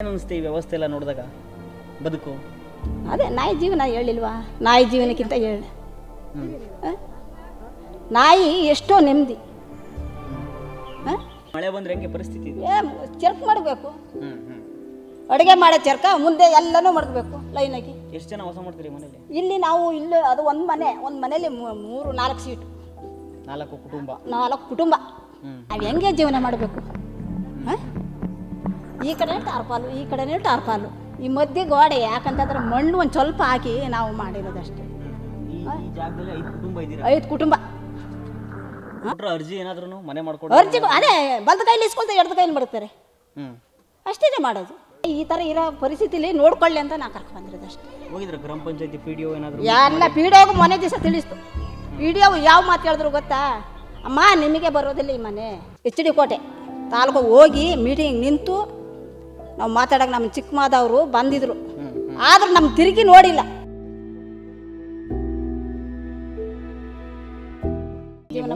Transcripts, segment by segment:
ಏನು ಈ ವ್ಯವಸ್ಥೆ ಎಲ್ಲ ನೋಡಿದಾಗ? ಬದುಕು? ಅದೇ ನಾಯಿ ಜೀವನ ಹೇಳಿಲ್ವಾ? ನಾಯಿ ಜೀವನಕ್ಕಿಂತ ಹೇಳಿ. ನಾಯಿ ಎಷ್ಟೋ ನೆಮ್ಮದಿ. ಮಳೆ ಬಂದ್ರೆ ಹೆಂಗೆ ಪರಿಸ್ಥಿತಿ ಚರ್ಕ್ ಏ ಚರ್ಕ ಮಾಡಬೇಕು. ಹ್ಮ್ ಹ್ಮ್. ಅಡುಗೆ ಮಾಡೋ ಚರ್ಕ ಮುಂದೆ ಎಲ್ಲನೂ ಮಡಗಬೇಕು ಲೈನಾಗಿ ಎಷ್ಟು ಜನ ವಾಸ ಮಾಡ್ತೀರಿ ಮನೇಲಿ ಇಲ್ಲಿ ನಾವು ಇಲ್ಲಿ ಅದು ಒಂದು ಮನೆ ಒಂದು ಮನೇಲಿ ಮೂ- ಮೂರು ನಾಲ್ಕು ಸೀಟ್ ನಾಲ್ಕು ಕುಟುಂಬ. ನಾಲ್ಕು ಕುಟುಂಬ. ಹ್ಮ್. ನಾವು ಹೆಂಗೆ ಜೀವನ ಮಾಡಬೇಕು? ಈ ಕಡೆ ಟಾರ್ಪಾಲು ಈ ಕಡೆನೇ ಟಾರ್ಪಾಲು ಈ ಮಧ್ಯೆ ಗೋಡೆ ಯಾಕಂತಂದ್ರೆ ಮಣ್ಣು ಒಂದು ಸ್ವಲ್ಪ ಹಾಕಿ ನಾವು ಮಾಡಿರೋದಷ್ಟೇ. ಐದು ಕುಟುಂಬ ಅರ್ಜಿ ಏನಾದ್ರೂ ಮನೆ ಮಾಡ್ಕೊಂಡು ಅರ್ಜಿ ಅದೇ ಬಲ್ದ ಕೈಲಿ ಇಸ್ಕೊಳ್ತಾ ಎಡ್ದ ಕೈಲಿ ಮಾಡ್ತಾರೆ ಹ್ಮ್. ಅಷ್ಟೇ ಮಾಡೋದು. ಈ ತರ ಇರೋ ಪರಿಸ್ಥಿತಿಲಿ ನೋಡ್ಕೊಳ್ಳಿ ಅಂತ ನಾ ಕರ್ಕೊಂಡು ಬಂದಿರೋದು ಅಷ್ಟೇ ಹೋಗಿದ್ರೆ ಗ್ರಾಮ ಪಂಚಾಯತಿ ಪಿ ಡಿ ಒ ಏನಾದ್ರು? ಎಲ್ಲ ಪೀಡಿಯೋಗು ಮನೆ ದಿವಸ ತಿಳಿಸ್ತು. ಪೀಡಿಯೋ ಯಾವ ಮಾತು ಹೇಳಿದ್ರು ಗೊತ್ತಾ? ಅಮ್ಮ ನಿಮಗೆ ಬರೋದಿಲ್ಲ ಈ ಮನೆ. ಎಚ್ ಡಿ ಕೋಟೆ ತಾಲೂಕು ಹೋಗಿ ಮೀಟಿಂಗ್ ನಿಂತು ನಾವು ಮಾತಾಡೋಕೆ ನಮ್ಮ ಚಿಕ್ಕಮಾದವರು ಬಂದಿದ್ರು. ಹ್ಮ್ ಆದ್ರೆ ನಮ್ಮ ತಿರುಗಿ ನೋಡಿಲ್ಲ.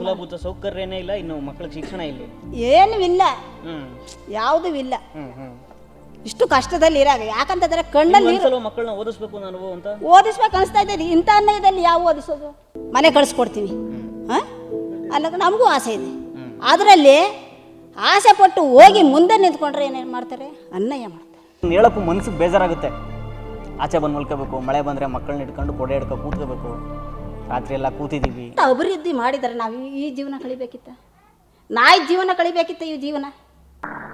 ಮೂಲಭೂತ ಸೌಕರ್ಯನೇ ಇಲ್ಲ ಇನ್ನು ಮಕ್ಕಳ ಶಿಕ್ಷಣ ಇಲ್ಲಿ. ಏನೂ ಇಲ್ಲ. ಯಾವುದೂ ಇಲ್ಲ. ಇಷ್ಟು ಕಷ್ಟದಲ್ಲಿ ಇರಾಗ. ಯಾಕಂತಂದ್ರೆ ಕಣ್ಣಲ್ಲಿ ಮಕ್ಕಳನ್ನ ಓದಿಸ್ಬೇಕು ನಾನು ಅಂತ ಓದಿಸ್ಬೇಕು ಅನಿಸ್ತಾ ಇದ್ದೀನಿ ಇಂಥ ಅನ್ನಯದಲ್ಲಿ ಯಾವ ಓದಿಸೋದು? ಮನೆ ಕಳಿಸ್ಕೊಡ್ತೀವಿ ಹಾಂ? ಅಲ್ಲ ನಮಗೂ ಆಸೆ ಇದೆ. ಅದರಲ್ಲಿ ಆಸೆ ಪಟ್ಟು ಹೋಗಿ ಮುಂದೆ ನಿಂತ್ಕೊಂಡ್ರೆ ಏನೇನು ಮಾಡ್ತಾರೆ? ಅನ್ನಯ್ಯ ಮಾಡ್ತಾರೆ. ಹೇಳಕ್ಕೂ ಮನ್ಸಿಗೆ ಬೇಜಾರಾಗುತ್ತೆ. ಆಚೆ ಬಂದು ಮಲ್ಕೋಬೇಕು ಮಳೆ ಬಂದರೆ ಮಕ್ಕಳನ್ನ ಇಟ್ಕೊಂಡು ಕೊಡೆ ಹಿಡ್ಕೊ ಕೂತ್ಕೋಬೇಕು. ರಾತ್ರಿ ಎಲ್ಲ ಕೂತಿದ್ದೀವಿ ಅಭಿವೃದ್ಧಿ ಮಾಡಿದರೆ ನಾವು ಈ- ಜೀವನ ಕಳಿಬೇಕಿತ್ತ? ನಾಯಿ ಜೀವನ ಕಳಿಬೇಕಿತ್ತ ಈ ಜೀವನ?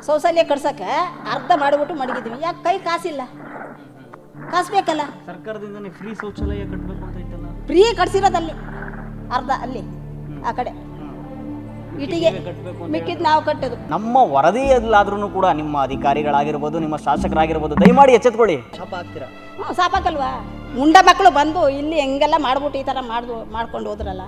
ಸೌಸಲ್ಯ ಕಡ್ಸಕ್ಕೆ ಅರ್ಧ ಮಾಡಿಬಿಟ್ಟು ಮಡಗಿದ್ದೀವಿ. ಯಾಕೆ ಕೈ ಕಾಸಿಲ್ಲ? ಕಾಸ್ಬೇಕಲ್ಲ? ಸರ್ಕಾರದಿಂದ ಸರ್ಕಾರದಿಂದನೇ ಫ್ರೀ ಶೌಚಾಲಯ ಕಟ್ಟಬೇಕು ಅಂತ ಇತ್ತಲ್ಲ ಫ್ರೀ ಕಟ್ಸಿರೋದಲ್ಲಿ ಅರ್ಧ ಅಲ್ಲಿ ಆ ಕಡೆ. ಇಟಿಗೆ ಮಿಕ್ಕಿದ್ ನಾವು ಕಟ್ಟೋದು. ನಮ್ಮ ವರದಿಯಲ್ಲಾದ್ರೂ ಕೂಡ ನಿಮ್ಮ ಅಧಿಕಾರಿಗಳಾಗಿರ್ಬೋದು ನಿಮ್ಮ ಶಾಸಕರಾಗಿರ್ಬೋದು ದಯಮಾಡಿ ಎಚ್ಚೆತ್ಕೊಳ್ಳಿ. ಶಾಪ ಆಗ್ತೀರಾ ಹ್ಞೂ ಸಾಪಾಕಲ್ವಾ ಮುಂಡ ಮಕ್ಕಳು ಬಂದು ಇಲ್ಲಿ ಹೆಂಗೆಲ್ಲ ಮಾಡ್ಬಿಟ್ಟು ಈ ಥರ ಮಾಡ್ದು ಮಾಡ್ಕೊಂಡು ಹೋದ್ರಲ್ಲ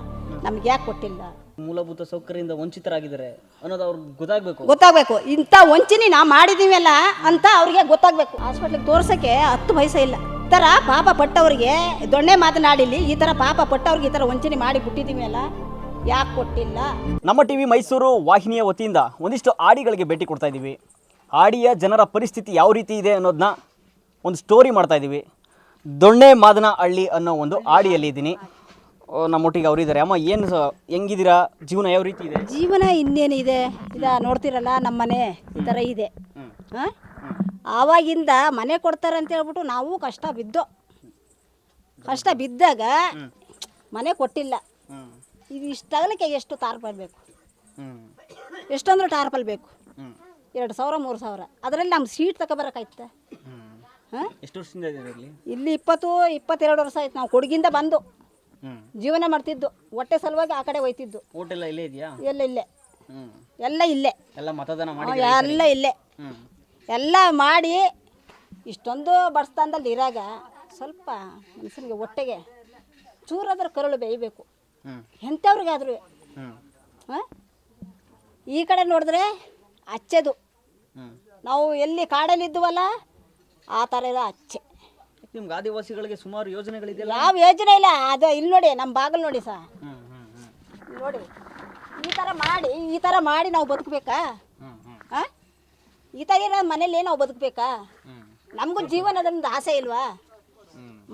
ನಮ್ಗೆ ಯಾಕೆ ಕೊಟ್ಟಿಲ್ಲ? ಮೂಲಭೂತ ಸೌಕರ್ಯದಿಂದ ವಂಚಿತರಾಗಿದ್ದಾರೆ ಅನ್ನೋದು ಅವ್ರಿಗೆ ಗೊತ್ತಾಗಬೇಕು. ಗೊತ್ತಾಗಬೇಕು. ಇಂಥ ವಂಚನೆ ನಾ ಮಾಡಿದ್ದೀವಲ್ಲ ಅಂತ ಅವ್ರಿಗೆ ಗೊತ್ತಾಗಬೇಕು. ಹಾಸ್ಪಿಟ್ಲಿಗೆ ತೋರ್ಸೋಕ್ಕೆ ಹತ್ತು ಪೈಸೆ ಇಲ್ಲ. ಈ ಥರ ಪಾಪ ಪಟ್ಟವ್ರಿಗೆ ದೊಣ್ಣೆ ಮಾತನಾಡಿಲಿ ಈ ಥರ ಪಾಪ ಪಟ್ಟವ್ರಿಗೆ ಈ ಥರ ವಂಚನೆ ಮಾಡಿ ಬಿಟ್ಟಿದ್ದೀವಿ ಅಲ್ಲ ಯಾಕೆ ಕೊಟ್ಟಿಲ್ಲ? ನಮ್ಮ ಟಿವಿ ಮೈಸೂರು ವಾಹಿನಿಯ ವತಿಯಿಂದ ಒಂದಿಷ್ಟು ಆಡಿಗಳಿಗೆ ಭೇಟಿ ಕೊಡ್ತಾ ಇದ್ದೀವಿ. ಆಡಿಯ ಜನರ ಪರಿಸ್ಥಿತಿ ಯಾವ ರೀತಿ ಇದೆ ಅನ್ನೋದನ್ನ ಒಂದು ಸ್ಟೋರಿ ಮಾಡ್ತಾ ಇದ್ದೀವಿ. ದೊಣ್ಣೆ ಮಾದನ ಹಳ್ಳಿ ಅನ್ನೋ ಒಂದು ಆಡಿಯಲ್ಲಿ ಇದ್ದೀನಿ. ನಮ್ಮೊಟ್ಟಿಗೆ ಅವರಿದ್ದಾರೆ ಅಮ್ಮ ಏನು ಹೆಂಗಿದ್ದೀರಾ? ಜೀವನ ಯಾವ ರೀತಿ ಇದೆ? ಜೀವನ ಇನ್ನೇನಿದೆ? ಇದ ನೋಡ್ತಿರಲ್ಲ ನಮ್ಮ ಮನೆ ಈ ಥರ ಇದೆ. ಹಾಂ? ಆವಾಗಿಂದ ಮನೆ ಕೊಡ್ತಾರೆ ಅಂತ ಹೇಳ್ಬಿಟ್ಟು ನಾವು ಕಷ್ಟ ಬಿದ್ದೋ. ಕಷ್ಟ ಬಿದ್ದಾಗ ಮನೆ ಕೊಟ್ಟಿಲ್ಲ. ಹ್ಮ್ ಇಷ್ಟು ತಗಲಿಕ್ಕೆ ಎಷ್ಟು ತಾರ್ಪಲ್ ಬೇಕು? ಎಷ್ಟೊಂದ್ರೆ ಟಾರ್ಪಲ್ ಬೇಕು? ಎರಡು ಸಾವಿರ ಮೂರು ಸಾವಿರ. ಅದರಲ್ಲಿ ನಮ್ಮ ಸೀಟ್ ತಗೊಬರಕಾಯ್ತ ಹಾಂ? ಎಷ್ಟು ವರ್ಷದಿಂದ ಇದೆ ಇಲ್ಲಿ ಇಪ್ಪತ್ತು ಇಪ್ಪತ್ತೆರಡು ವರ್ಷ ಆಯ್ತು. ನಾವು ಕೊಡಗಿಂದ ಬಂದು ಜೀವನ ಮಾಡ್ತಿದ್ದು. ಹೊಟ್ಟೆ ಸಲುವಾಗಿ ಆ ಕಡೆ ಹೋಯ್ತಿದ್ದು. ಇಲ್ಲೇ ಇದೆಯಾ? ಎಲ್ಲ ಇಲ್ಲೇ. ಎಲ್ಲ ಇಲ್ಲೇ. ಎಲ್ಲ ಮತದಾನ ಮಾಡಿ ಎಲ್ಲ ಇಲ್ಲೇ. ಎಲ್ಲ ಮಾಡಿ ಇಷ್ಟೊಂದು ಬಡಸ್ತಾನದಲ್ಲಿ ಇರಾಗ ಸ್ವಲ್ಪ ಮನುಷ್ಯನಿಗೆ ಹೊಟ್ಟೆಗೆ ಚೂರಾದ್ರೆ ಕರುಳು ಬೇಯಬೇಕು. ಎಂಥವ್ರಿಗಾದ್ರೂ. ಹಾಂ? ಈ ಕಡೆ ನೋಡಿದ್ರೆ ಅಚ್ಚೆದು. ನಾವು ಎಲ್ಲಿ ಕಾಡಲ್ಲಿ ಇದ್ವಲ್ಲ ಆ ಥರದ ಅಚ್ಚೆ. ನಿಮ್ಗೆ ಆದಿವಾಸಿಗಳಿಗೆ ಸುಮಾರು ಯೋಜನೆಗಳಿದೆಯಲ್ಲ? ಯಾವ ಯೋಜನೆ ಇಲ್ಲ ಅದು ಇಲ್ಲಿ ನೋಡಿ ನಮ್ಮ ಬಾಗಿಲು ನೋಡಿ ಸಾ ನೋಡಿ ಈ ಥರ ಮಾಡಿ ಈ ಥರ ಮಾಡಿ ನಾವು ಬದುಕಬೇಕಾ? ಹಾಂ? ಈ ಥರ ಇರೋ ಮನೇಲಿ ನಾವು ಬದುಕಬೇಕಾ? ನಮಗೂ ಜೀವನದೊಂದು ಆಸೆ ಇಲ್ವಾ?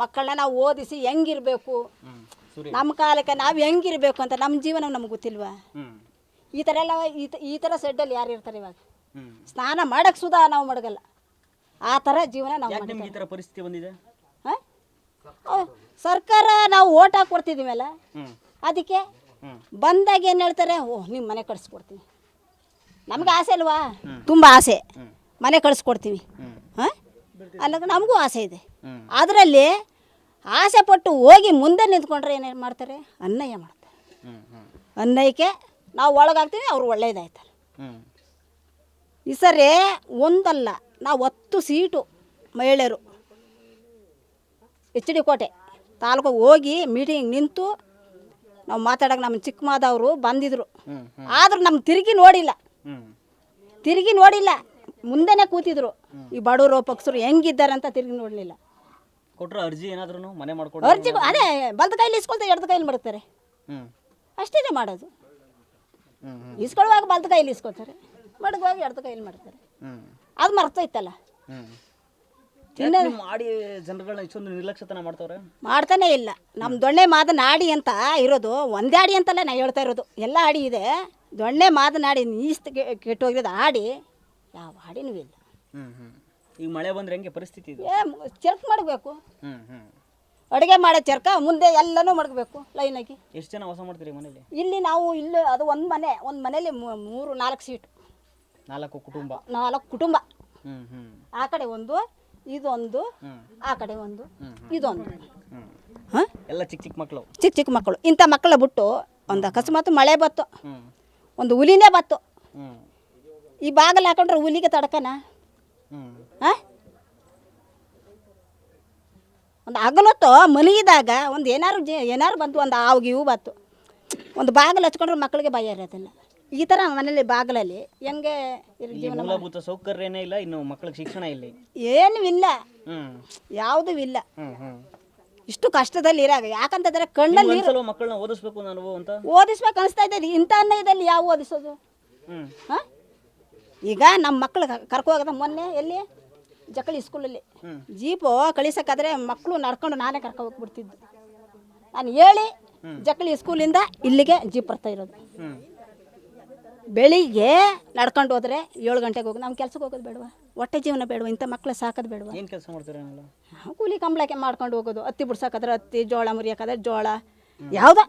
ಮಕ್ಕಳನ್ನ ನಾವು ಓದಿಸಿ ಹೆಂಗಿರಬೇಕು? ನಮ್ಮ ಕಾಲಕ್ಕೆ ನಾವು ಹೆಂಗಿರ್ಬೇಕು ಅಂತ ನಮ್ಮ ಜೀವನ ನಮ್ಗೆ ಗೊತ್ತಿಲ್ವಾ? ಈ ಥರ ಎಲ್ಲ ಈ ತ- ಈ ಥರ ಸೆಡ್ಡಲ್ಲಿ ಯಾರು ಇರ್ತಾರೆ ಇವಾಗ? ಸ್ನಾನ ಮಾಡಕ್ಕೆ ಸುಧಾ ನಾವು ಮಡಗಲ್ಲ. ಆ ಥರ ಜೀವನ ನಾವು ಯಾಕೆ ನಿಮ್ಗೆ ಈ ಥರ ಪರಿಸ್ಥಿತಿ ಬಂದಿದೆ? ಹಾಂ? ಸರ್ಕಾರ ನಾವು ಓಟ್ ಹಾಕಿ ಕೊಡ್ತಿದ್ದೀವಲ್ಲ? ಹ್ಮ್. ಅದಕ್ಕೆ ಹ್ಮ್. ಬಂದಾಗ ಏನು ಹೇಳ್ತಾರೆ? ಓಹ್ ನಿಮ್ಮ ಮನೆ ಕಳಿಸ್ಕೊಡ್ತೀವಿ ನಮ್ಗೆ ಆಸೆ ಅಲ್ವಾ? ತುಂಬ ಆಸೆ. ಮನೆ ಕಳಿಸ್ಕೊಡ್ತೀವಿ ಹಾಂ? ಅಲ್ಲ ನಮಗೂ ಆಸೆ ಇದೆ. ಅದರಲ್ಲಿ ಆಸೆ ಪಟ್ಟು ಹೋಗಿ ಮುಂದೆ ನಿಂತ್ಕೊಂಡ್ರೆ ಏನೇನು ಮಾಡ್ತಾರೆ? ಅನ್ನಯ್ಯ ಮಾಡ್ತಾರೆ. ಅನ್ನಯ್ಯಕ್ಕೆ ನಾವು ಒಳಗಾಗ್ತೀವಿ, ಅವ್ರು ಒಳ್ಳೇದಾಯ್ತಾರೆ. ಈ ಸರಿ ಒಂದಲ್ಲ, ನಾವು ಹತ್ತು ಸೀಟು ಮಹಿಳೆಯರು ಎಚ್ ಡಿ ಕೋಟೆ ತಾಲೂಕು ಹೋಗಿ ಮೀಟಿಂಗ್ ನಿಂತು ನಾವು ಮಾತಾಡೋಕೆ ನಮ್ಮ ಚಿಕ್ಕಮಾದವರು ಬಂದಿದ್ರು. ಆದ್ರೆ ನಮ್ಮ ತಿರುಗಿ ನೋಡಿಲ್ಲ. ತಿರುಗಿ ನೋಡಿಲ್ಲ, ಮುಂದೆನೇ ಕೂತಿದ್ರು. ಈ ಬಡವರು ಪಕ್ಷರು ಹೆಂಗಿದ್ದಾರೆ ಅಂತ ತಿರುಗಿ ನೋಡಲಿಲ್ಲ. ಕೊಟ್ರ ಅರ್ಜಿ ಏನಾದ್ರೂ ಮನೆ ಮಾಡ್ಕೊಂಡು ಅರ್ಜಿ ಅದೇ ಬಲ್ದ ಕೈಲಿ ಇಸ್ಕೊಳ್ತಾರೆ ಎಡದ ಕೈಲಿ ಮಾಡ್ತಾರೆ. ಹ್ಞೂ ಅಷ್ಟೇ ಮಾಡೋದು. ಇಸ್ಕೊಳ್ಳುವಾಗ ಬಲ್ದ ಕೈಲಿ ಇಸ್ಕೊತಾರೆ ಮಡಗುವಾಗ ಎಡ್ದ ಕೈಲಿ ಮಾಡ್ತಾರೆ. ಹ್ಞೂ ಅದು ಮರ್ತೈತಲ್ಲ ಇತ್ತಲ್ಲ ಮಾಡಿ ಆಡಿ ಜನಗಳನ್ನ ಇಷ್ಟೊಂದು ನಿರ್ಲಕ್ಷ್ಯತನ ಮಾಡ್ತವ್ರೆ? ಮಾಡ್ತಾನೆ ಇಲ್ಲ. ನಮ್ಮ ದೊಣ್ಣೆ ಮಾದನಾಡಿ ಅಂತ ಇರೋದು ಒಂದೇ ಆಡಿ ಅಂತಲ್ಲ ನಾ ಹೇಳ್ತಾ ಇರೋದು. ಎಲ್ಲ ಆಡಿ ಇದೆ. ದೊಣ್ಣೆ ಮಾದ ಮಾದನಾಡಿ ನೀಸ್ತು ಕೆಟ್ಟೋಗಿರೋದು ಆಡಿ ಯಾವ ಆಡಿನೂ ಇಲ್ಲ. ಹ್ಞೂ ಹ್ಮ್. ಈಗ ಮಳೆ ಬಂದ್ರೆ ಹೆಂಗೆ ಪರಿಸ್ಥಿತಿ ಇದು? ಏ ಚೆರ್ಕ್ ಮಾಡಬೇಕು. ಹ್ಮ್ ಹ್ಮ್. ಅಡುಗೆ ಮಾಡೋ ಚರ್ಕ ಮುಂದೆ ಎಲ್ಲನೂ ಮಡಗಬೇಕು ಲೈನಾಗಿ ಎಷ್ಟು ಜನ ವಾಸ ಮಾಡ್ತೀರಿ ಮನೇಲಿ ಇಲ್ಲಿ ನಾವು ಇಲ್ಲಿ ಅದು ಒಂದು ಮನೆ ಒಂದು ಮನೇಲಿ ಮೂ- ಮೂರು ನಾಲ್ಕು ಸೀಟ್ ನಾಲ್ಕು ಕುಟುಂಬ. ನಾಲ್ಕು ಕುಟುಂಬ. ಹ್ಮ್ ಹ್ಮ್. ಆ ಕಡೆ ಒಂದು ಇದೊಂದು ಹ್ಮ್. ಆ ಕಡೆ ಒಂದು ಇದೊಂದು. ಹ್ಮ್. ಹಾಂ? ಎಲ್ಲ ಚಿಕ್ಕ ಚಿಕ್ಕ ಮಕ್ಕಳು ಚಿಕ್ಕ ಚಿಕ್ಕ ಮಕ್ಕಳು ಇಂಥ ಮಕ್ಕಳ ಬಿಟ್ಟು ಒಂದು ಅಕಸ್ಮಾತ್ ಮಳೆ ಬತ್ತು ಹ್ಮ್. ಒಂದು ಹುಲಿನೇ ಬತ್ತು. ಹ್ಮ್. ಈ ಬಾಗಿಲು ಹಾಕೊಂಡ್ರೆ ಹುಲಿಗೆ ತಡ್ಕನ? ಹಾಂ? ಒಂದು ಹಗಲೊತ್ತು ಮಲಗಿದಾಗ ಒಂದು ಏನಾರು ಜ ಏನಾರು ಬಂತು ಒಂದು ಹಾವು ಗೀವು ಬಂತು. ಒಂದು ಬಾಗಿಲು ಹಚ್ಕೊಂಡ್ರೆ ಮಕ್ಕಳಿಗೆ ಭಯ ಇರೋದಿಲ್ಲ ಈ ಥರ ಮನೇಲಿ ಬಾಗಿಲಲ್ಲಿ ಹೆಂಗೆ ಇರ್- ಜೀವನ ಮೂಲಭೂತ ಸೌಕರ್ಯನೇ ಇಲ್ಲ ಇನ್ನು ಮಕ್ಕಳಿಗೆ ಶಿಕ್ಷಣ ಇಲ್ಲ. ಏನೂ ಇಲ್ಲ. ಹ್ಮ್. ಯಾವುದೂ ಇಲ್ಲ. ಹ್ಮ್ ಹ್ಮ್. ಇಷ್ಟು ಕಷ್ಟದಲ್ಲಿ ಇರಾಗ. ಯಾಕಂತಂದ್ರೆ ಕಣ್ಣಲ್ಲಿ ನೀರು ಒಂದ್ಸಲ ಮಕ್ಕಳನ್ನ ಓದಿಸ್ಬೇಕು ನಾನು ಅಂತ? ಓದಿಸ್ಬೇಕು ಅನಿಸ್ತಾ ಇದ್ದೆ ಇಂಥ ಅನ್ನಯದಲ್ಲಿ ಯಾವ ಓದಿಸೋದು? ಹ್ಮ್. ಹಾಂ? ಈಗ ನಮ್ಮ ಮಕ್ಕಳು ಕರ್ಕೊ ಹೋಗದ ಮೊನ್ನೆ ಎಲ್ಲಿ? ಜಕ್ಕಳಿ ಸ್ಕೂಲಲ್ಲಿ. ಜೀಪು ಕಳಿಸೋಕ್ಕಾದ್ರೆ ಮಕ್ಕಳು ನಡ್ಕೊಂಡು ನಾನೇ ಕರ್ಕೊ ಹೋಗ್ಬಿಡ್ತಿದ್ದು. ನಾನು ಹೇಳಿ ಜಕಳಿ ಸ್ಕೂಲಿಂದ ಇಲ್ಲಿಗೆ ಜೀಪ್ ಬರ್ತಾ ಇರೋದು. ಬೆಳಿಗ್ಗೆ ನಡ್ಕೊಂಡು ಹೋದ್ರೆ ಏಳು ಗಂಟೆಗೆ ಹೋಗಿ. ನಮ್ಮ ಕೆಲ್ಸಕ್ಕೆ ಹೋಗೋದು ಬೇಡವಾ? ಹೊಟ್ಟೆ ಜೀವನ ಬೇಡವಾ? ಇಂಥ ಮಕ್ಕಳು ಸಾಕೋದು ಬೇಡವಾ? ಏನು ಕೆಲಸ ಮಾಡ್ತೀರಾ ಕೂಲಿ ಕಂಬಳಕ್ಕೆ ಮಾಡ್ಕೊಂಡು ಹೋಗೋದು. ಹತ್ತಿ ಬಿಡ್ಸಾಕಾದ್ರೆ ಹತ್ತಿ ಜೋಳ ಮುರಿಯಕ್ಕಾದ್ರೆ ಜೋಳ. ಯಾವುದೋ.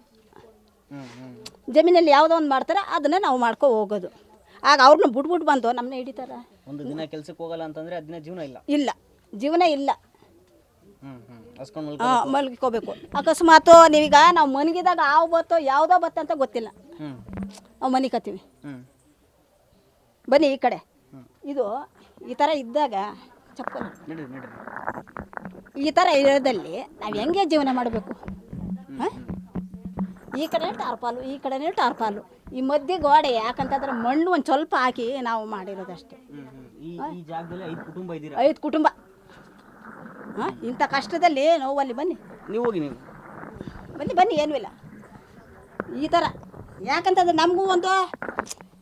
ಜಮೀನಲ್ಲಿ ಯಾವುದೋ ಒಂದು ಮಾಡ್ತಾರೆ ಅದನ್ನೇ ನಾವು ಮಾಡ್ಕೊ ಹೋಗೋದು. ಆಗ ಅವ್ರನ್ನ ಬಿಟ್ಬಿಟ್ಟು ಬಂದು ನಮ್ಮನ್ನ ಹಿಡಿತಾರ. ಒಂದು ದಿನ ಕೆಲ್ಸಕ್ಕೆ ಹೋಗಲ್ಲ ಅಂತಂದ್ರೆ ಅದನ್ನ ಜೀವನ ಇಲ್ಲ. ಇಲ್ಲ. ಜೀವನ ಇಲ್ಲ. ಹ್ಮ್ ಹ್ಮ್. ಹಸ್ಕೊಂಡು ಹಾಂ ಮಲ್ಕೋಬೇಕು. ಅಕಸ್ಮಾತು ನೀವೀಗ ನಾವು ಮನಗಿದಾಗ ಯಾವ ಬತ್ತೋ ಯಾವುದೋ ಬತ್ತ ಅಂತ ಗೊತ್ತಿಲ್ಲ. ಹ್ಮ್. ನಾವು ಮನಿಕತ್ತೀವಿ. ಹ್ಮ್. ಬನ್ನಿ ಈ ಕಡೆ. ಇದು ಈ ಥರ ಇದ್ದಾಗ ಚಪ್ಪಲ್. ನಡೀರಿ ನಡೀರಿ ಈ ಥರ ಇರೋದಲ್ಲಿ ನಾವು ಹೆಂಗೆ ಜೀವನ ಮಾಡಬೇಕು? ಹಾಂ? ಈ ಕಡೆ ಟಾರ್ಪಾಲು ಈ ಕಡೆನೇ ಟಾರ್ಪಾಲು. ಈ ಮಧ್ಯೆ ಗೋಡೆ ಯಾಕಂತಂದ್ರೆ ಮಣ್ಣು ಒಂದು ಸ್ವಲ್ಪ ಹಾಕಿ ನಾವು ಮಾಡಿರೋದಷ್ಟೇ. ಐದು ಕುಟುಂಬ ಐದು ಕುಟುಂಬ. ಹಾಂ? ಇಂಥ ಕಷ್ಟದಲ್ಲಿ ನೋವಲ್ಲಿ ಬನ್ನಿ. ನೀವು ಹೋಗಿ ನೀವು. ಬನ್ನಿ ಬನ್ನಿ ಏನೂ ಇಲ್ಲ. ಈ ಥರ ಯಾಕಂತಂದ್ರೆ ನಮಗೂ ಒಂದು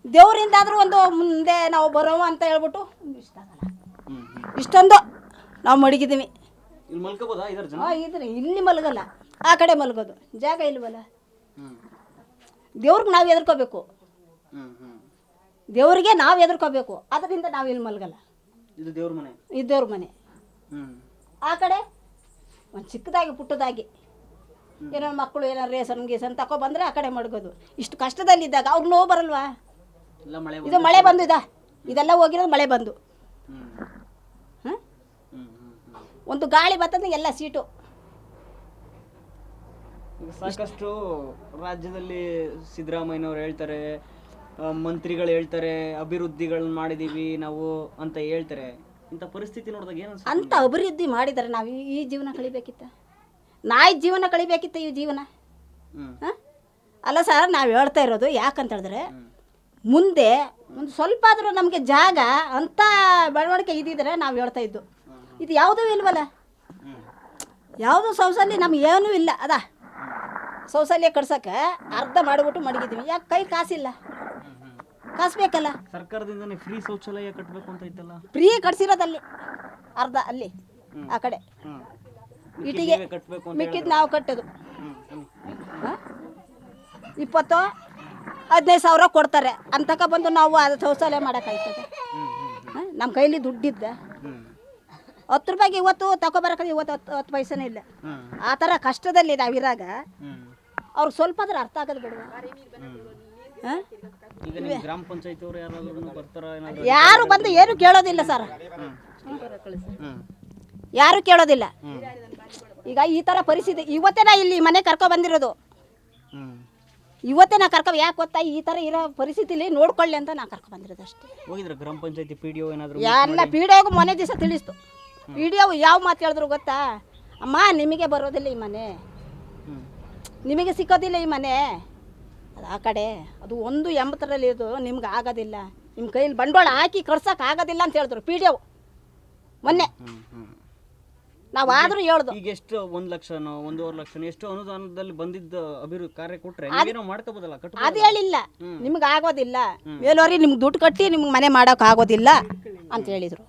ದೇವರಿಂದಾದರೂ ಒಂದು ಮುಂದೆ ನಾವು ಬರೋ ಅಂತ ಹೇಳ್ಬಿಟ್ಟು ಇಷ್ಟ ಆಗಲ್ಲ. ಇಷ್ಟೊಂದು ನಾವು ಮಡಗಿದ್ದೀವಿ. ಇಲ್ಲಿ ಮಲ್ಕೋಬೋದಾ ಇದರ. ಇಲ್ಲಿ ಮಲಗಲ್ಲ. ಆ ಕಡೆ ಮಲಗೋದು. ಜಾಗ ಇಲ್ವಲ್ಲ? ದೇವ್ರಿಗೆ ನಾವು ಎದುರ್ಕೋಬೇಕು. ದೇವರಿಗೆ ನಾವು ಎದುರ್ಕೋಬೇಕು. ಅದರಿಂದ ನಾವು ಇಲ್ಲಿ ಮಲಗಲ್ಲ. ಇದು ದೇವ್ರ ಮನೆ. ಇದು ದೇವ್ರ ಮನೆ. ಆ ಕಡೆ ಒಂದು ಚಿಕ್ಕದಾಗಿ ಪುಟ್ಟದಾಗಿ ಏನೋ ಮಕ್ಕಳು ಏನೋ ರೇಸನ್ ಗೀಸನ್ ತಕೊ ಬಂದರೆ ಆ ಕಡೆ ಮಡಗೋದು. ಇಷ್ಟು ಕಷ್ಟದಲ್ಲಿದ್ದಾಗ ಅವ್ರಿಗೆ ನೋವು ಬರಲ್ವಾ? ಇದು ಮಳೆ ಬಂದು ಇದ ಇದೆಲ್ಲ ಹೋಗಿರೋದು ಮಳೆ ಬಂದು. ಒಂದು ಗಾಳಿ ಬರ್ತಂದ್ರೆ ಎಲ್ಲ ಸೀಟು. ಈಗ ಸಾಕಷ್ಟು ರಾಜ್ಯದಲ್ಲಿ ಸಿದ್ದರಾಮಯ್ಯನವ್ರು ಹೇಳ್ತಾರೆ ಆ, ಮಂತ್ರಿಗಳು ಹೇಳ್ತಾರೆ ಅಭಿವೃದ್ಧಿಗಳನ್ನ ಮಾಡಿದೀವಿ ನಾವು ಅಂತ ಹೇಳ್ತಾರೆ. ಇಂಥ ಪರಿಸ್ಥಿತಿ ನೋಡಿದಾಗ ಏನು ಅಂತ ಅಭಿವೃದ್ಧಿ ಮಾಡಿದರೆ ನಾವು ಈ- ಈ ಜೀವನ ಕಳಿಬೇಕಿತ್ತ? ನಾಯಿ ಜೀವನ ಕಳಿಬೇಕಿತ್ತ ಈ ಜೀವನ? ಹ್ಮ್. ಹಾಂ? ಅಲ್ಲ ಸರ್ ನಾವು ಹೇಳ್ತಾ ಇರೋದು ಯಾಕಂತ ಹೇಳಿದ್ರೆ ಮುಂದೆ ಒಂದು ಸ್ವಲ್ಪ ಆದರೂ ನಮಗೆ ಜಾಗ ಅಂತ ಬೆಳವಣಿಗೆ ಇದ್ದಿದ್ರೆ ನಾವು ಹೇಳ್ತಾ ಇದ್ದು. ಇದು ಯಾವುದೂ ಇಲ್ವಲ್ಲ? ಹ್ಮ್. ಯಾವುದೂ ಸೌಸಲ್ಲಿ ನಮ್ಗೆ ಏನೂ ಇಲ್ಲ. ಅದ? ಶೌಚಾಲಯ ಕಟ್ಸೋಕೆ ಅರ್ಧ ಮಾಡಿಬಿಟ್ಟು ಮಡಗಿದ್ವಿ. ಯಾಕೆ ಕೈ ಕಾಸಿಲ್ಲ? ಕಾಸು ಬೇಕಲ್ಲ ಸರ್ಕಾರದಿಂದನೇ ಫ್ರೀ ಶೌಚಾಲಯ ಕಟ್ಟಬೇಕು ಅಂತ ಇತ್ತಲ್ಲ ಫ್ರೀ ಕಟ್ಸಿರೋದಲ್ಲಿ ಅರ್ಧ ಅಲ್ಲಿ ಆ ಕಡೆ. ಇಟ್ಟಿಗೆ ಇಟಿಗೆ ಮಿಕ್ಕಿದ್ದು ನಾವು ಕಟ್ಟೋದು. ಇಪ್ಪತ್ತು ಹದಿನೈದು ಸಾವಿರ ಕೊಡ್ತಾರೆ. ಅಂತಕ ಬಂದು ನಾವು ಅದು ಶೌಚಾಲಯ ಮಾಡೋಕ್ಕಾಯ್ತದೆ ನಮ್ಮ ಕೈಲಿ ದುಡ್ಡಿದ್ದ. ಹತ್ತು ರೂಪಾಯಿಗೆ ಇವತ್ತು ತಗೊಬರಕ್ಕೆ ಇವತ್ತು ಹತ್ತು ಹತ್ತು ಪೈಸೆನೇ ಇಲ್ಲ. ಆ ಥರ ಕಷ್ಟದಲ್ಲಿ ನಾವಿರಾಗ ಅವ್ರಿಗೆ ಸ್ವಲ್ಪ ಆದ್ರೆ ಅರ್ಥ ಆಗೋದು ಬಿಡುವ? ಹಾಂ? ಈಗ ನಿಮ್ಮ ಗ್ರಾಮ ಪಂಚಾಯತ್ ಅವ್ರು ಯಾರಾದ್ರೂ ಬರ್ತಾರ ಏನಾದ್ರು? ಯಾರು ಬಂದು ಏನು ಕೇಳೋದಿಲ್ಲ ಸರ್. ಯಾರು ಕೇಳೋದಿಲ್ಲ. ಈಗ ಈ ಥರ ಪರಿಸ್ಥಿತಿ ಇವತ್ತೇ ನಾ ಇಲ್ಲಿ ಮನೆ ಕರ್ಕೊ ಬಂದಿರೋದು. ಇವತ್ತೇ ನಾ ಕರ್ಕೊ ಯಾಕೆ ಗೊತ್ತಾ? ಈ ಥರ ಇರೋ ಪರಿಸ್ಥಿತಿಲಿ ನೋಡ್ಕೊಳ್ಳಿ ಅಂತ ನಾ ಕರ್ಕೊ ಬಂದಿರೋದು ಅಷ್ಟೇ. ಹೋಗಿದ್ರ ಗ್ರಾಮ ಪಂಚಾಯತಿ ಪಿ ಡಿ ಏನಾದ್ರು ಎಲ್ಲ ಪಿ ಡಿ ದಿವಸ ತಿಳಿಸ್ತು. ಪಿ ಡಿ ಯಾವ ಮಾತು ಹೇಳಿದ್ರು ಗೊತ್ತಾ? ಅಮ್ಮ ನಿಮಗೆ ಬರೋದಿಲ್ಲ ಈ ಮನೆ. ನಿಮಗೆ ಸಿಕ್ಕೋದಿಲ್ಲ ಈ ಮನೆ. ಅದು ಆ ಕಡೆ. ಅದು ಒಂದು ಎಂಬತ್ತರಲ್ಲಿ ಇದು ನಿಮ್ಗೆ ಆಗೋದಿಲ್ಲ. ನಿಮ್ಮ ಕೈಯಲ್ಲಿ ಬಂಡವಾಳ ಹಾಕಿ ಕಳ್ಸೋಕೆ ಆಗೋದಿಲ್ಲ ಅಂತ ಹೇಳಿದ್ರು ಪಿ ಡಿ ಒ ಮೊನ್ನೆ. ನಾವು ಆದರೂ ಹೇಳ್ದು. ಈಗ ಎಷ್ಟು ಒಂದು ಲಕ್ಷನೋ ಒಂದೂವರೆ ಲಕ್ಷನೋ ಎಷ್ಟು ಅನುದಾನದಲ್ಲಿ ಬಂದಿದ್ದ ಅಭಿವೃದ್ಧಿ ಕಾರ್ಯ ಕೊಟ್ಟರೆ ಏನೋ ಮಾಡ್ಕೋಬೋದಲ್ಲ ಕಟ್ಟು ಅದು ಹೇಳಿಲ್ಲ. ನಿಮ್ಗೆ ಆಗೋದಿಲ್ಲ. ಮೇಲೋರಿ ನಿಮ್ಗೆ ದುಡ್ಡು ಕಟ್ಟಿ ನಿಮ್ಗೆ ಮನೆ ಮಾಡೋಕೆ ಆಗೋದಿಲ್ಲ ಅಂತ ಹೇಳಿದರು.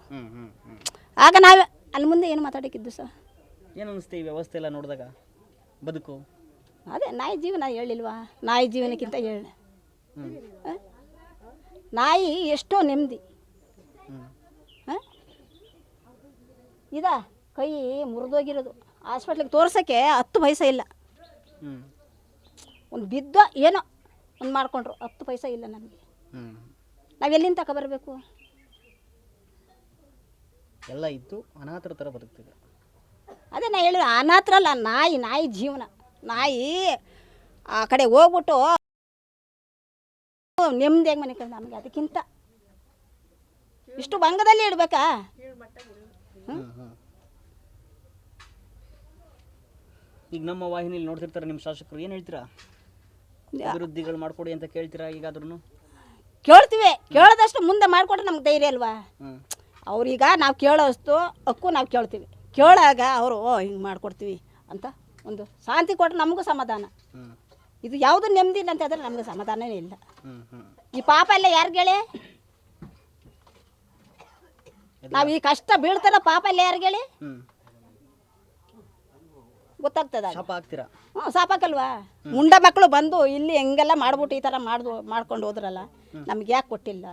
ಆಗ ನಾವು ಅಲ್ಲಿ ಮುಂದೆ ಏನು ಮಾತಾಡೋಕ್ಕಿದ್ದು ಸರ್? ಏನು ಅನಿಸ್ತೀವಿ ವ್ಯವಸ್ಥೆ ಎಲ್ಲ ನೋಡಿದಾಗ? ಬದುಕು. ಅದೇ ನಾಯಿ ಜೀವನ ಹೇಳಿಲ್ವಾ? ನಾಯಿ ಜೀವನಕ್ಕಿಂತ ಹೇಳಿ. ನಾಯಿ ಎಷ್ಟೋ ನೆಮ್ಮದಿ. ಇದ ಕೈ ಮುರಿದೋಗಿರೋದು. ಹಾಸ್ಪಿಟ್ಲಿಗೆ ತೋರ್ಸೋಕ್ಕೆ ಹತ್ತು ಪೈಸೆ ಇಲ್ಲ. ಒಂದು ಬಿದ್ದ ಏನೋ ಒಂದು ಮಾಡಿಕೊಂಡ್ರು ಹತ್ತು ಪೈಸೆ ಇಲ್ಲ ನಮಗೆ. ಹ್ಞೂ ನಾವು ಎಲ್ಲಿಂದ ಬರಬೇಕು? ಎಲ್ಲ ಇದ್ದು ಅನಾಥರ ಥರ ಬದುಕ್ತಿದ್ರು ಅದೇ ನಾ ಹೇಳಿದ್ರೆ ಅನಾಥರಲ್ಲ ನಾಯಿ ನಾಯಿ ಜೀವನ. ನಾಯಿ ಆ ಕಡೆ ಹೋಗ್ಬಿಟ್ಟು ನೆಮ್ಮದಿ ಹೆಂಗೆ ಮನೆ ಕಡೆ ನಮಗೆ ಅದಕ್ಕಿಂತ. ಇಷ್ಟು ಭಂಗದಲ್ಲಿ ಇಡ್ಬೇಕಾ? ಈಗ ನಮ್ಮ ವಾಹಿನಿಯಲ್ಲಿ ನೋಡ್ತಿರ್ತಾರೆ ನಿಮ್ಮ ಶಾಸಕರು ಏನು ಹೇಳ್ತೀರಾ? ಅಭಿವೃದ್ಧಿಗಳು ಮಾಡ್ಕೊಡಿ ಅಂತ ಕೇಳ್ತೀರಾ ಈಗಾದ್ರೂ ಕೇಳ್ತೀವಿ ಕೇಳೋದಷ್ಟು ಮುಂದೆ ಮಾಡಿಕೊಟ್ರೆ ನಮ್ಗೆ ಧೈರ್ಯ ಅಲ್ವಾ? ಅವ್ರೀಗ ನಾವು ಕೇಳೋಷ್ಟು ಹಕ್ಕು ನಾವು ಕೇಳ್ತೀವಿ. ಕೇಳಾಗ ಅವರು ಹಿಂಗೆ ಮಾಡಿಕೊಡ್ತೀವಿ ಅಂತ ಒಂದು ಶಾಂತಿ ಕೊಟ್ಟರೆ ನಮಗೂ ಸಮಾಧಾನ. ಇದು ಯಾವುದು ನೆಮ್ಮದಿ ಇಲ್ಲ ಅಂತ ಹೇಳಿದ್ರೆ ನಮಗೆ ಸಮಾಧಾನನೇ ಇಲ್ಲ. ಈ ಪಾಪ ಎಲ್ಲ ಯಾರು ಗೆಳೆ? ನಾವು ಈ ಕಷ್ಟ ಬೀಳ್ತಾರ ಪಾಪ ಎಲ್ಲ ಯಾರು ಗೊತ್ತಾಗ್ತದ? ಹ್ಞೂ ಸಾಪಾಕಲ್ವಾ ಮುಂಡ ಮಕ್ಕಳು ಬಂದು ಇಲ್ಲಿ ಹೆಂಗೆಲ್ಲ ಮಾಡ್ಬಿಟ್ಟು ಈ ಥರ ಮಾಡ್ದು ಮಾಡ್ಕೊಂಡು ಹೋದ್ರಲ್ಲ ನಮ್ಗೆ ಯಾಕೆ ಕೊಟ್ಟಿಲ್ಲ?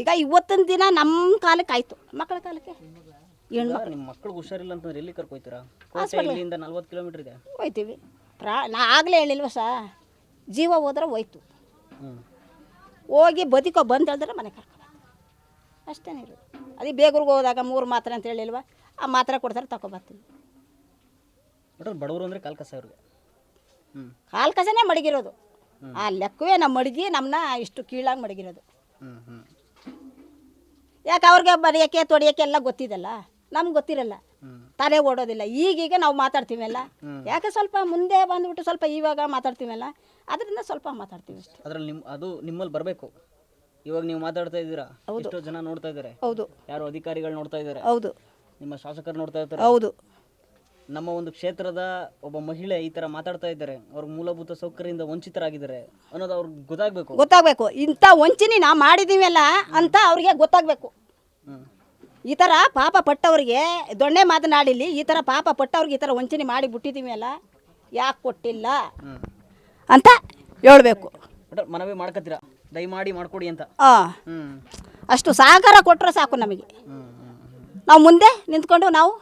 ಈಗ ಇವತ್ತಿನ ದಿನ ನಮ್ಮ ಕಾಲಕ್ಕೆ ಆಯಿತು. ಮಕ್ಕಳ ಕಾಲಕ್ಕೆ? ಹೆಣ್ಣು. ನಿಮ್ಮ ಮಕ್ಳಿಗೆ ಹುಷಾರಿಲ್ಲ ಅಂತಂದ್ರೆ ಎಲ್ಲಿ ಕರ್ಕೊಯ್ತೀರಾ? ಕೋಟೆ ಇಲ್ಲಿಂದ ನಲ್ವತ್ತು ಕಿಲೋಮೀಟರ್ ಇದೆ. ಹೋಯ್ತೀವಿ. ಪ್ರಾ ನಾ ಆಗಲೇ ಹೇಳಿಲ್ವ ಸಾ? ಜೀವ ಹೋದ್ರೆ ಹೋಯ್ತು. ಹ್ಞೂ ಹೋಗಿ ಬದುಕೋ ಬಂದು ಹೇಳಿದ್ರೆ ಮನೆ ಕರ್ಕೊಬೇಕು ಅಷ್ಟೇ ಇರೋದು. ಅದೇ ಬೇಗೂರಿಗೆ ಹೋದಾಗ ಮೂರು ಮಾತ್ರೆ ಅಂತ ಹೇಳಿಲ್ವ? ಆ ಮಾತ್ರೆ ಕೊಡ್ತಾರೆ ತಗೊಬರ್ತೀವಿ ಒಟ್ಟು ಬಡವರು ಅಂದರೆ ಕಾಲ್ ಕಸ ಅವ್ರಿಗೆ ಹ್ಞೂ ಕಾಲು ಕಸನೇ ಮಡಗಿರೋದು ಆ ಲೆಕ್ಕವೇ ನಮ್ಮ ಮಡಗಿ ನಮ್ಮನ್ನ ಇಷ್ಟು ಕೀಳಾಗಿ ಮಡಗಿರೋದು. ಹ್ಞೂ ಹ್ಞೂ ಯಾಕೆ ಅವ್ರಿಗೆ ಬರೆಯೋಕ್ಕೆ ತೊಡಿಯೋಕ್ಕೆ ಎಲ್ಲ ಗೊತ್ತಿದಲ್ಲ? ನಮ್ಗೆ ಗೊತ್ತಿರಲ್ಲ. ತಲೆ ಓಡೋದಿಲ್ಲ. ಈಗೀಗ ನಾವು ಮಾತಾಡ್ತೀವಲ್ಲ. ಯಾಕೆ ಸ್ವಲ್ಪ ಮುಂದೆ ಬಂದ್ಬಿಟ್ಟು ಸ್ವಲ್ಪ ಇವಾಗ ಮಾತಾಡ್ತೀವಲ್ಲ? ಅದರಿಂದ ಸ್ವಲ್ಪ ಮಾತಾಡ್ತೀವಿ ಅಷ್ಟೇ. ಅದ್ರಲ್ಲಿ ನಿಮ್ ಅದು ನಿಮ್ಮಲ್ಲಿ ಬರಬೇಕು. ಇವಾಗ ನೀವು ಮಾತಾಡ್ತಾ ಇದ್ದೀರಾ? ಎಷ್ಟೋ ಜನ ನೋಡ್ತಾ ಇದ್ದಾರೆ. ಹೌದು. ಯಾರು ಅಧಿಕಾರಿಗಳು ನೋಡ್ತಾ ಇದ್ದಾರೆ. ಹೌದು. ನಿಮ್ಮ ಶಾಸಕರು ನೋಡ್ತಾ ಇರ್ತಾರೆ. ಹೌದು. ನಮ್ಮ ಒಂದು ಕ್ಷೇತ್ರದ ಒಬ್ಬ ಮಹಿಳೆ ಈ ತರ ಮಾತಾಡ್ತಾ ಇದ್ದಾರೆ. ಅವ್ರ ಮೂಲಭೂತ ಸೌಕರ್ಯದಿಂದ ವಂಚಿತರಾಗಿದ್ದಾರೆ ಅನ್ನೋದು ಅವ್ರಿಗೆ ಗೊತ್ತಾಗಬೇಕು. ಗೊತ್ತಾಗಬೇಕು. ಇಂಥ ವಂಚನೆ ನಾ ಮಾಡಿದೀವಲ್ಲ ಅಂತ ಅವ್ರಿಗೆ ಗೊತ್ತಾಗಬೇಕು. ಹ್ಞೂ ಈ ಥರ ಪಾಪ ಪಟ್ಟವ್ರಿಗೆ ದೊಣ್ಣೆ ಮಾತನಾಡಿಲಿ ಈ ಥರ ಪಾಪ ಪಟ್ಟವ್ರಿಗೆ ಈ ಥರ ವಂಚನೆ ಮಾಡಿ ಬಿಟ್ಟಿದ್ದೀವಲ್ಲ ಯಾಕೆ ಕೊಟ್ಟಿಲ್ಲ? ಅಂತ ಹೇಳ್ಬೇಕು. ಮನವಿ ಮಾಡ್ಕೊತೀರಾ ದಯಮಾಡಿ ಮಾಡ್ಕೊಡಿ ಅಂತ. ಹಾಂ ಅಷ್ಟು ಸಹಕಾರ ಕೊಟ್ಟರೆ ಸಾಕು ನಮಗೆ. ನಾವು ಮುಂದೆ ನಿಂತ್ಕೊಂಡು ನಾವು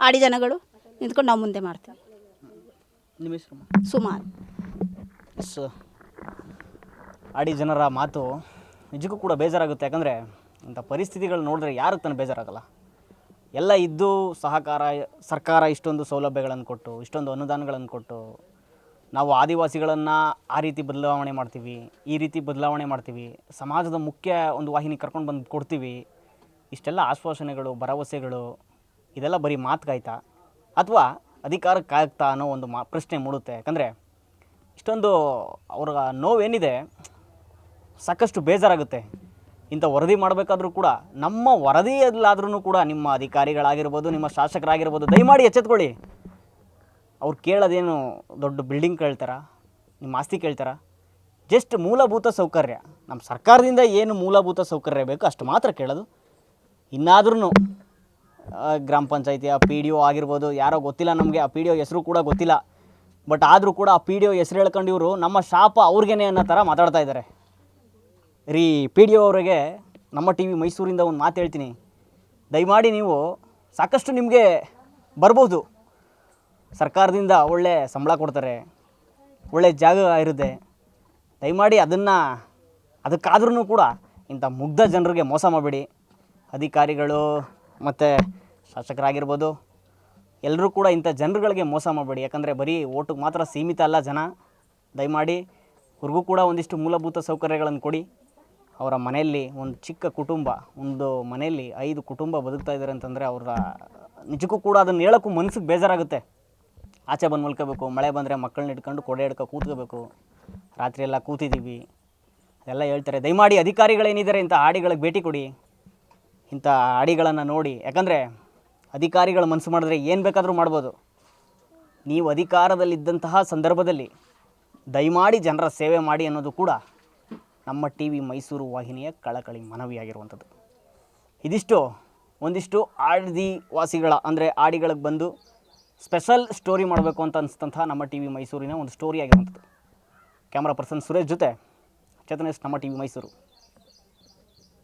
ಆಡಿ ಜನಗಳು ನಿಂತ್ಕೊಂಡು ನಾವು ಮುಂದೆ ಮಾಡ್ತೀವಿ. ನಿಮ್ಮ ಹೆಸರು ಸುಮಾರು. ಎಸ್ ಆಡಿ ಜನರ ಮಾತು ನಿಜಕ್ಕೂ ಕೂಡ ಬೇಜಾರಾಗುತ್ತೆ. ಯಾಕಂದರೆ ಇಂಥ ಪರಿಸ್ಥಿತಿಗಳು ನೋಡಿದ್ರೆ ಯಾರು ತನ್ನ ಬೇಜಾರಾಗಲ್ಲ. ಎಲ್ಲ ಇದ್ದು ಸಹಕಾರ, ಸರ್ಕಾರ ಇಷ್ಟೊಂದು ಸೌಲಭ್ಯಗಳನ್ನು ಕೊಟ್ಟು, ಇಷ್ಟೊಂದು ಅನುದಾನಗಳನ್ನು ಕೊಟ್ಟು, ನಾವು ಆದಿವಾಸಿಗಳನ್ನು ಆ ರೀತಿ ಬದಲಾವಣೆ ಮಾಡ್ತೀವಿ, ಈ ರೀತಿ ಬದಲಾವಣೆ ಮಾಡ್ತೀವಿ, ಸಮಾಜದ ಮುಖ್ಯ ಒಂದು ವಾಹಿನಿ ಕರ್ಕೊಂಡು ಬಂದು ಕೊಡ್ತೀವಿ, ಇಷ್ಟೆಲ್ಲ ಆಶ್ವಾಸನೆಗಳು, ಭರವಸೆಗಳು, ಇದೆಲ್ಲ ಬರೀ ಮಾತುಗಾಯ್ತಾ? ಅಥವಾ ಅಧಿಕಾರಕ್ಕಾಗ್ತಾ ಅನ್ನೋ ಒಂದು ಮಾ, ಪ್ರಶ್ನೆ ಮೂಡುತ್ತೆ. ಯಾಕಂದರೆ ಇಷ್ಟೊಂದು ಅವ್ರ ನೋವೇನಿದೆ, ಸಾಕಷ್ಟು ಬೇಜಾರಾಗುತ್ತೆ. ಇಂಥ ವರದಿ ಮಾಡಬೇಕಾದ್ರೂ ಕೂಡ ನಮ್ಮ ವರದಿಯಲ್ಲಾದ್ರೂ ಕೂಡ ನಿಮ್ಮ ಅಧಿಕಾರಿಗಳಾಗಿರ್ಬೋದು, ನಿಮ್ಮ ಶಾಸಕರಾಗಿರ್ಬೋದು, ದಯಮಾಡಿ ಎಚ್ಚೆತ್ಕೊಳ್ಳಿ. ಅವ್ರು ಕೇಳೋದೇನು ದೊಡ್ಡ ಬಿಲ್ಡಿಂಗ್ ಕೇಳ್ತಾರ? ನಿಮ್ಮ ಆಸ್ತಿ ಕೇಳ್ತಾರ? ಜಸ್ಟ್ ಮೂಲಭೂತ ಸೌಕರ್ಯ. ನಮ್ಮ ಸರ್ಕಾರದಿಂದ ಏನು ಮೂಲಭೂತ ಸೌಕರ್ಯ ಬೇಕು ಅಷ್ಟು ಮಾತ್ರ ಕೇಳೋದು. ಇನ್ನಾದ್ರೂ ಗ್ರಾಮ ಪಂಚಾಯತಿಯ ಪಿ ಡಿ ಒ ಆಗಿರ್ಬೋದು, ಯಾರೋ ಗೊತ್ತಿಲ್ಲ ನಮಗೆ, ಆ ಪಿ ಡಿ ಒ ಹೆಸರು ಕೂಡ ಗೊತ್ತಿಲ್ಲ. ಬಟ್ ಆದರೂ ಕೂಡ ಆ ಪಿ ಡಿ ಒ ಹೆಸರು ಹೇಳ್ಕೊಂಡು ಇವರು ನಮ್ಮ ಶಾಪ ಅವ್ರಿಗೇನೆ ಅನ್ನೋ ಥರ ಮಾತಾಡ್ತಾ ಇದ್ದಾರೆ. ರೀ ಪಿ ಡಿ ಅವರಿಗೆ ನಮ್ಮ ಟಿ ವಿ ಮೈಸೂರಿಂದ ಒಂದು ಮಾತು ಹೇಳ್ತೀನಿ. ದಯಮಾಡಿ ನೀವು ಸಾಕಷ್ಟು ನಿಮಗೆ ಬರ್ಬೋದು. ಸರ್ಕಾರದಿಂದ ಒಳ್ಳೆ ಸಂಬಳ ಕೊಡ್ತಾರೆ. ಒಳ್ಳೆ ಜಾಗ ಇರುತ್ತೆ. ದಯಮಾಡಿ ಅದನ್ನು ಅದಕ್ಕಾದ್ರೂ ಕೂಡ ಇಂಥ ಮುಗ್ಧ ಜನರಿಗೆ ಮೋಸ ಮಾಡಬೇಡಿ. ಅಧಿಕಾರಿಗಳು ಮತ್ತು ಶಾಸಕರಾಗಿರ್ಬೋದು ಎಲ್ಲರೂ ಕೂಡ ಇಂಥ ಜನರುಗಳಿಗೆ ಮೋಸ ಮಾಡಬೇಡಿ. ಯಾಕಂದರೆ ಬರೀ ಓಟಿಗೆ ಮಾತ್ರ ಸೀಮಿತ ಅಲ್ಲ ಜನ. ದಯಮಾಡಿ, ಅವ್ರಿಗೂ ಕೂಡ ಒಂದಿಷ್ಟು ಮೂಲಭೂತ ಸೌಕರ್ಯಗಳನ್ನು ಕೊಡಿ. ಅವರ ಮನೆಯಲ್ಲಿ ಒಂದು ಚಿಕ್ಕ ಕುಟುಂಬ, ಒಂದು ಮನೆಯಲ್ಲಿ ಐದು ಕುಟುಂಬ ಬದುಕ್ತಾ ಇದ್ದಾರೆ ಅಂತಂದರೆ ಅವರ ನಿಜಕ್ಕೂ ಕೂಡ ಅದನ್ನು ಹೇಳೋಕ್ಕೂ ಮನಸ್ಸಿಗೆ ಬೇಜಾರಾಗುತ್ತೆ. ಆಚೆ ಬಂದು ಮಲ್ಕೋಬೇಕು, ಮಳೆ ಬಂದರೆ ಮಕ್ಕಳನ್ನ ಇಟ್ಕೊಂಡು ಕೊಡೆ ಹಿಡ್ಕೊ ಕೂತ್ಕೋಬೇಕು. ರಾತ್ರಿ ಎಲ್ಲ ಕೂತಿದ್ದೀವಿ ಎಲ್ಲ ಹೇಳ್ತಾರೆ, ದಯಮಾಡಿ ಅಧಿಕಾರಿಗಳೇನಿದ್ದಾರೆ ಇಂಥ ಹಾಡಿಗಳಿಗೆ ಭೇಟಿ ಕೊಡಿ. ಇಂಥ ಹಾಡಿಗಳನ್ನು ನೋಡಿ. ಯಾಕಂದರೆ ಅಧಿಕಾರಿಗಳು ಮನಸ್ಸು ಮಾಡಿದ್ರೆ ಏನು ಬೇಕಾದರೂ ಮಾಡ್ಬೋದು. ನೀವು ಅಧಿಕಾರದಲ್ಲಿದ್ದಂತಹ ಸಂದರ್ಭದಲ್ಲಿ ದಯಮಾಡಿ ಜನರ ಸೇವೆ ಮಾಡಿ ಅನ್ನೋದು ಕೂಡ ನಮ್ಮ ಟಿ ವಿ ಮೈಸೂರು ವಾಹಿನಿಯ ಕಳಕಳಿ ಮನವಿಯಾಗಿರುವಂಥದ್ದು. ಇದಿಷ್ಟು, ಒಂದಿಷ್ಟು ಆಡಿ ವಾಸಿಗಳ ಅಂದರೆ ಆಡಿಗಳಿಗೆ ಬಂದು ಸ್ಪೆಷಲ್ ಸ್ಟೋರಿ ಮಾಡಬೇಕು ಅಂತ ಅನಿಸ್ತಂಥ ನಮ್ಮ ಟಿ ವಿ ಮೈಸೂರಿನ ಒಂದು ಸ್ಟೋರಿ ಆಗಿರುವಂಥದ್ದು. ಕ್ಯಾಮ್ರಾ ಪರ್ಸನ್ ಸುರೇಶ್ ಜೊತೆ ಚೇತನೇಶ್ ನಮ್ಮ ಟಿ ವಿ ಮೈಸೂರು.